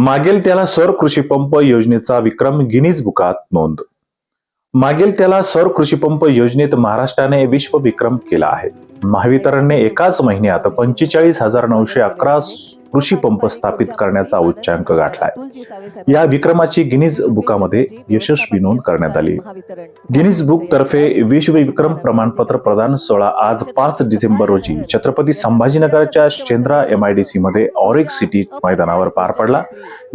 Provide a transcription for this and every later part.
मागेल त्याला सौर कृषी पंप योजनेचा विक्रम गिनीज बुकात नोंद. मागेल त्याला सौर कृषी पंप योजनेत महाराष्ट्राने विश्व विक्रम केला आहे. महावितरणने एकाच महिन्यात पंचेचाळीस हजार नऊशे अकरा कृषी पंप स्थापित करण्याचा उच्चांक गाठलाय. या विक्रमाची गिनीज बुकामध्ये यशस्वी नोंद करण्यात आली. गिनीज बुक तर्फे विश्व विक्रम प्रमाणपत्र प्रदान सोहळा आज पाच डिसेंबर रोजी Chhatrapati संभाजीनगरच्या Shendra M I D C मध्ये ऑरिक सिटी मैदानावर पार पडला.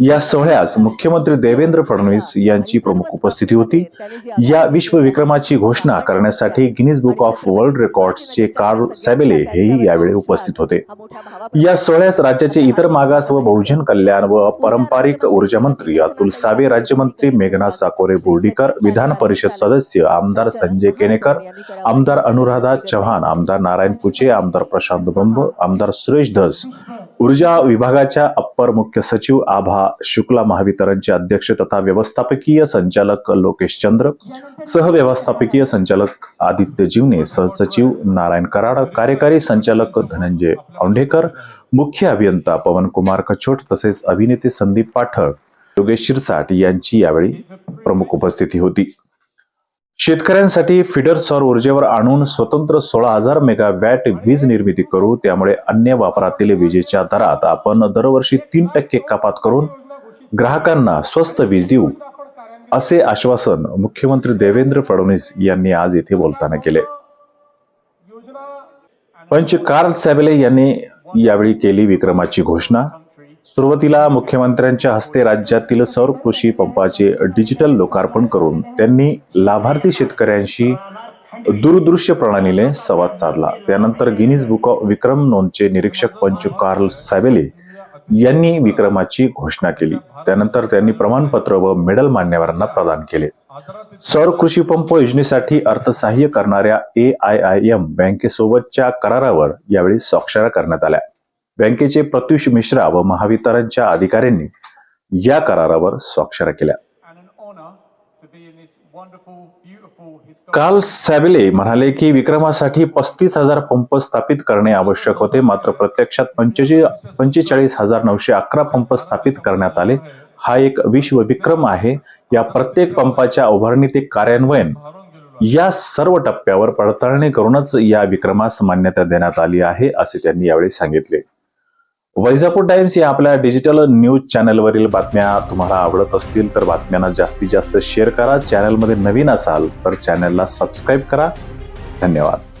या सोहळ्यास मुख्यमंत्री देवेंद्र फडणवीस यांची प्रमुख उपस्थिती होती. या विश्व विक्रमाची घोषणा करण्यासाठी गिनीज बुक ऑफ वर्ल्ड रेकॉर्ड्सचे कार्ल सॅबेले हेही यावेळी उपस्थित होते. या सोहळ्यास राज्याचे इतर मागास व बहुजन कल्याण व पारंपरिक ऊर्जा मंत्री अतुल सावे राज्यमंत्री मेघना साकोरे बोर्डीकर विधान परिषद सदस्य आमदार संजय केनेकर आमदार अनुराधा चव्हाण आमदार नारायण कुचे आमदार प्रशांत बंब आमदार सुरेश धस ऊर्जा विभागाच्या अप्पर मुख्य सचिव आभा शुक्ला महावितरणचे अध्यक्ष तथा व्यवस्थापकीय संचालक लोकेश चंद्र सहव्यवस्थापकीय संचालक आदित्य जीवने सहसचिव नारायण कराड कार्यकारी संचालक धनंजय औंढेकर मुख्य अभियंता पवन कुमार कछोट तसेच अभिनेते संदीप पाठक योगेश शिरसाट यांची यावेळी प्रमुख उपस्थिती होती. शेतकऱ्यांसाठी फिडर सौर ऊर्जेवर आणून स्वतंत्र सोळा हजार मेगा वॅट वीज निर्मिती करू त्यामुळे अन्य वापरातील विजेच्या दरात आपण दरवर्षी तीन टक्के कपात करून ग्राहकांना स्वस्त वीज देऊ असे आश्वासन मुख्यमंत्री देवेंद्र फडणवीस यांनी आज येथे बोलताना केले. पंच कार्ल सॅबेले यांनी यावेळी केली विक्रमाची घोषणा. सुरुवातीला मुख्यमंत्र्यांच्या हस्ते राज्यातील सौर कृषी पंपाचे डिजिटल लोकार्पण करून त्यांनी लाभार्थी शेतकऱ्यांशी दूरदृश्य प्रणालीने संवाद साधला. त्यानंतर गिनीज बुक ऑफ विक्रम नोंदचे निरीक्षक पंच कार्ल सॅबेले यांनी विक्रमाची घोषणा केली. त्यानंतर त्यांनी प्रमाणपत्र व मेडल मान्यवरांना प्रदान केले. सौर कृषी पंप योजनेसाठी अर्थसहाय्य करणाऱ्या ए आय आय एम बँकेसोबतच्या करारावर यावेळी स्वाक्षऱ्या करण्यात आल्या. बँकेचे प्रत्युष मिश्रा व महावितरणच्या अधिकाऱ्यांनी या करारावर स्वाक्षऱ्या केल्या. काल सॅबिले म्हणाले की विक्रमासाठी पस्तीस हजार पंप स्थापित करणे आवश्यक होते. मात्र प्रत्यक्षात पंचेचाळीस पंचेचाळीस हजार नऊशे अकरा पंप स्थापित करण्यात आले. हा एक विश्व विक्रम आहे. या प्रत्येक पंपाच्या उभारणी ते कार्यान्वयन या सर्व टप्प्यावर पडताळणी करूनच या विक्रमास मान्यता देण्यात आली आहे असे त्यांनी यावेळी सांगितले. वैजापूर टाइम्स या आपल्या डिजिटल न्यूज चॅनलवरील बातम्या तुम्हाला आवडत असतील तर बातम्यांना जास्तीत जास्त शेअर करा. चॅनलमध्ये नवीन असाल तर चॅनलला सबस्क्राईब करा. धन्यवाद.